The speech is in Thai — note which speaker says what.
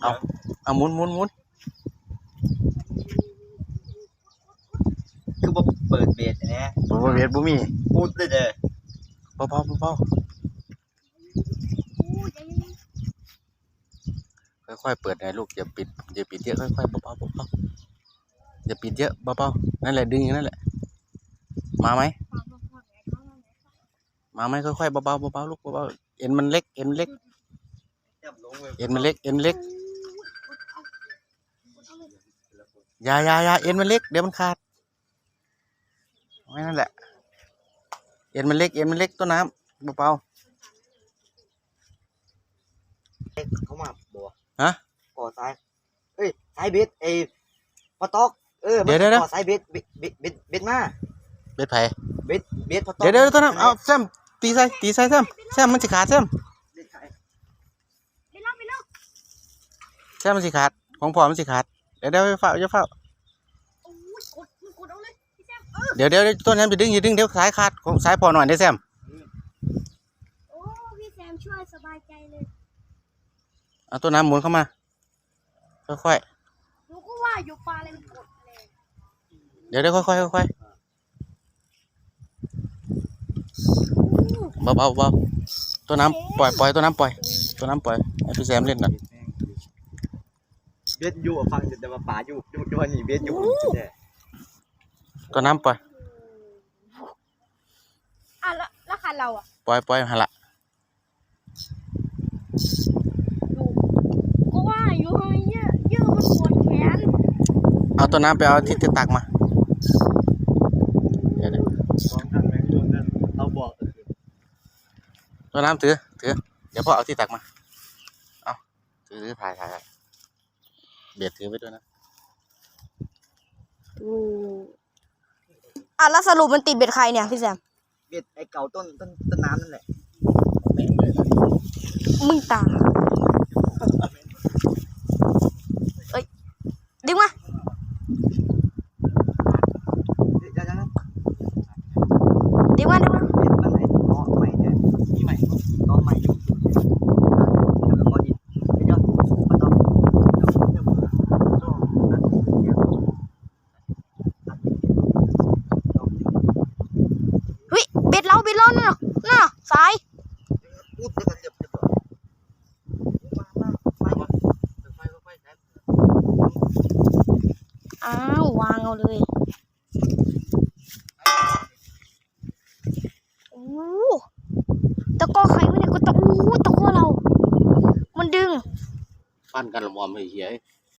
Speaker 1: เอาเอาหมุนหมุนหมุน
Speaker 2: คือบ่เปิดเบสนะ
Speaker 1: บ่บ่เวียดบ่มี
Speaker 2: พูดเลยเด้อ
Speaker 1: เบาๆเบาๆค่อยๆเปิดให้ลูกอย่าปิดอย่าปิดเยอะค่อยๆเบาๆเบาๆอย่าปิดเยอะเบาๆนั่นแหละดึงอย่างนั้นแหละ มาไหมมาไหมค่อยๆเบาๆเบาๆลูกเบาๆเอ็นมันเล็กเอ็นเล็ก
Speaker 2: จับลง เลย
Speaker 1: เอ็นมันเล็ก เอ็นเล็กอย่าอย่าอย่าเอ็นมันเล็ก เดี๋ยวมันขาดไว้นั่นแหละ เอ็นมันเล็ก เอ็นมันเล็กต้นน้ำเบา
Speaker 2: เขามาบ่
Speaker 1: ๆฮะ
Speaker 2: ก่อซ้ายเอ้ยซ้ายเบสไอ้ปะตอก เออ
Speaker 1: เดี๋ยวเดี๋ยวเดี๋ยว
Speaker 2: ก่อซ้ายเบสเบสเบสเบสเบสมา
Speaker 1: เบ็ดไผ่
Speaker 2: เบสเบสปะตอก
Speaker 1: เดี๋ยวเดี๋ยวต้นน้ำเอาแซมตีใส่ตีใส่แซมแซมมันสิขาดแซม
Speaker 2: เบสไทย
Speaker 1: แซมมันสิขาดของพ่อมันสิขาดเดี๋ยวเดี๋ยวอย่าเฝ้าอย่าเฝ้าเดี๋ยวเดี๋ยวเดี๋ยวต้นน้ำจะดึงอย่าดึงเดี๋ยวสายขาดของสายพ่อหน่อยเดี๋ยวแซม
Speaker 3: โอ้พี่แซมช่วยสบายใจเลย
Speaker 1: เอาต้นน้ำหมุนเข้ามาค่อย
Speaker 3: หนูก็ว่าอยู่ปลาอะไรมันกดเลย
Speaker 1: ๆเดี๋ยวเดี๋ยวค่อยๆค่อยๆเบาๆเบาๆต้นน้ำปล่อยปล่อยต้นน้ำปล่อยต้นน้ำปล่อยให้พี่แซมเล่นหน่อย
Speaker 2: เบสอยู่ฟังแต่ว่าป่าอยู่อยู่อยู่นี่เบสอยู่เด้อ
Speaker 1: ต้นน้ำปล่อย
Speaker 3: อะแล้วแล้วคันเราอะ
Speaker 1: ปล่อยปล่อยหันละ
Speaker 3: อยู่ก็ว่าอยู่เฮ้ยเยอะเยอะมันปวดแขน
Speaker 1: เอาต้นน้ำไปเอาที่ที่ตักมาเดี๋ยวเดี๋ยว
Speaker 2: ลองทำแม่งลองนั้นเอาบอกเออ
Speaker 1: ต้นน้ำถือถือเดี๋ยวพ่อเอาที่ตักมาเอาถือถือถ่ายถ่ายถ่าย เบียดถือไว้ด้วยนะ
Speaker 3: อะแล้วสรุปมันติดเบ็ดใครเนี่ยพี่แซม
Speaker 2: เบสไอ้เก่าต้นต้นต้นน้ำนั่นแหละ
Speaker 3: มึงตาเอ้ย ดึงมา
Speaker 2: เดี๋ยวเดี๋ยวเดี๋ยว
Speaker 3: ดึงมาดึงมา
Speaker 2: เบสมันไอ้ก้อนใหม่เนี่ยมีใหม่ก้อนใหม่อยู่แล้วก็ก้อนอิฐเดี๋ยวปะตอกเดี๋ยวเดี๋ยวโจ้นั่นเดี๋ยว
Speaker 3: เฮ้ยเบ็ดเราเบ็ดเรา นั่นน่ะน่ะสาย
Speaker 2: พูดแล้วก็เรียบเรียบร้อยมามามามาไฟไฟไฟ
Speaker 3: อ้าววางเอาเลยโอ้ตะก้อใครวะเนี่ยก็ตะโอ้ตะก้อเรา มันดึง
Speaker 1: ปั้นกันละมอมไอ้เหี้ย